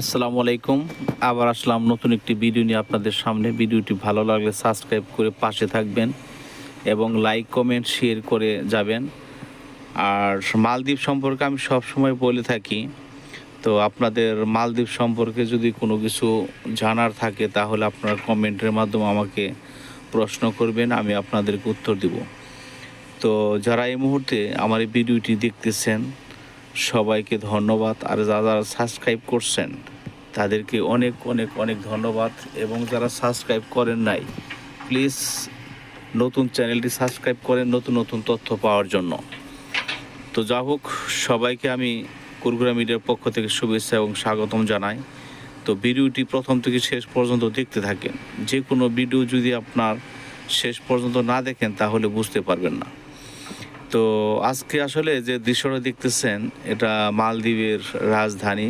আসসালামু আলাইকুম। আবার আসলাম নতুন একটি ভিডিও নিয়ে আপনাদের সামনে। ভিডিওটি ভালো লাগলে সাবস্ক্রাইব করে পাশে থাকবেন এবং লাইক, কমেন্ট, শেয়ার করে যাবেন। আর মালদ্বীপ সম্পর্কে আমি সব সময় বলে থাকি, তো আপনাদের মালদ্বীপ সম্পর্কে যদি কোনো কিছু জানার থাকে, তাহলে আপনারা কমেন্টের মাধ্যমে আমাকে প্রশ্ন করবেন, আমি আপনাদেরকে উত্তর দিব। তো যারা এই মুহূর্তে আমার এই ভিডিওটি দেখতেছেন সবাইকে ধন্যবাদ আর যারা যারা সাবস্ক্রাইব করছেন, তাদেরকে অনেক অনেক অনেক ধন্যবাদ। এবং যারা সাবস্ক্রাইব করেন নাই প্লিজ নতুন চ্যানেলটি সাবস্ক্রাইব করেন নতুন নতুন তথ্য পাওয়ার জন্য। তো যা হোক, সবাইকে আমি কুরকুরা মিডিয়ার পক্ষ থেকে শুভেচ্ছা এবং স্বাগতম জানাই। তো ভিডিওটি প্রথম থেকে শেষ পর্যন্ত দেখতে থাকেন। যে কোনো ভিডিও যদি আপনার শেষ পর্যন্ত না দেখেন, তাহলে বুঝতে পারবেন না। তো আজকে আসলে যে দৃশ্যটা দেখতেছেন, এটা মালদ্বীপের রাজধানী।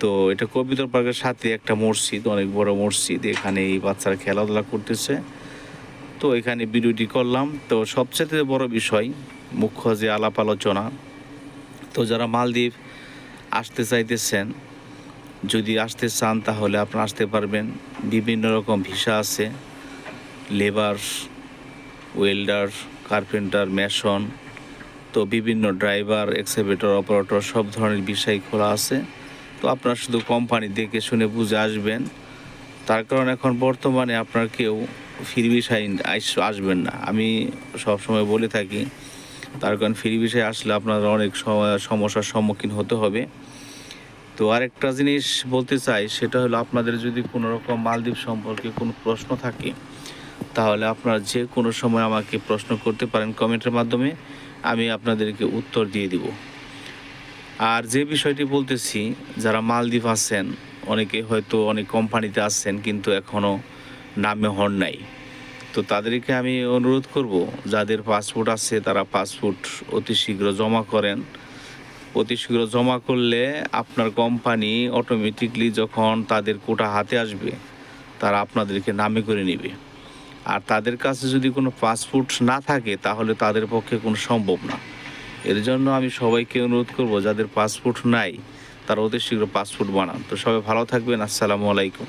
তো এটা কবিতর পার্কের সাথে একটা মসজিদ, অনেক বড় মসজিদ। এখানে এই বাচ্চারা খেলাধুলা করতেছে। তো এখানে ভিডিওটি করলাম। তো সবচেয়ে বড় বিষয়, মুখ্য যে আলাপ আলোচনা। তো যারা মালদ্বীপ আসতে চাইতেছেন, যদি আসতে চান তাহলে আপনারা আসতে পারবেন। বিভিন্ন রকম ভিসা আছে লেবার ওয়েল্ডার কার্পেন্টার মেশন তো বিভিন্ন ড্রাইভার এক্সেভেটর অপারেটর সব ধরনের বিষয় খোলা আছে। তো আপনারা শুধু কোম্পানি দেখে শুনে বুঝে আসবেন। তার কারণ এখন বর্তমানে আপনার কেউ ফ্রি বিষয় আসবেন না। আমি সবসময় বলে থাকি, তার কারণ ফ্রি বিষয় আসলে আপনার অনেক সমস্যার সম্মুখীন হতে হবে। তো আরেকটা জিনিস বলতে চাই, সেটা হলো আপনাদের যদি কোনো রকম মালদ্বীপ সম্পর্কে কোনো প্রশ্ন থাকে তাহলে আপনারা যে কোনো সময় আমাকে প্রশ্ন করতে পারেন কমেন্টের মাধ্যমে, আমি আপনাদেরকে উত্তর দিয়ে দিব। আর যে বিষয়টি বলতেছি, যারা মালদ্বীপ আছেন, অনেকে হয়তো অনেক কোম্পানিতে আছেন, কিন্তু এখনও নামে হন নাই। তো তাদেরকে আমি অনুরোধ করব, যাদের পাসপোর্ট আছে, তারা পাসপোর্ট অতি শীঘ্র জমা করেন। অতি শীঘ্র জমা করলে আপনার কোম্পানি অটোমেটিকলি যখন তাদের কোটা হাতে আসবে, তারা আপনাদেরকে নামে করে নেবে। আর তাদের কাছে যদি কোনো পাসপোর্ট না থাকে, তাহলে তাদের পক্ষে কোনো সম্ভব না। এর জন্য আমি সবাইকে অনুরোধ করব, যাদের পাসপোর্ট নাই, তারা অতি শীঘ্র পাসপোর্ট বানান। তো সবাই ভালো থাকবেন, আসসালামু আলাইকুম।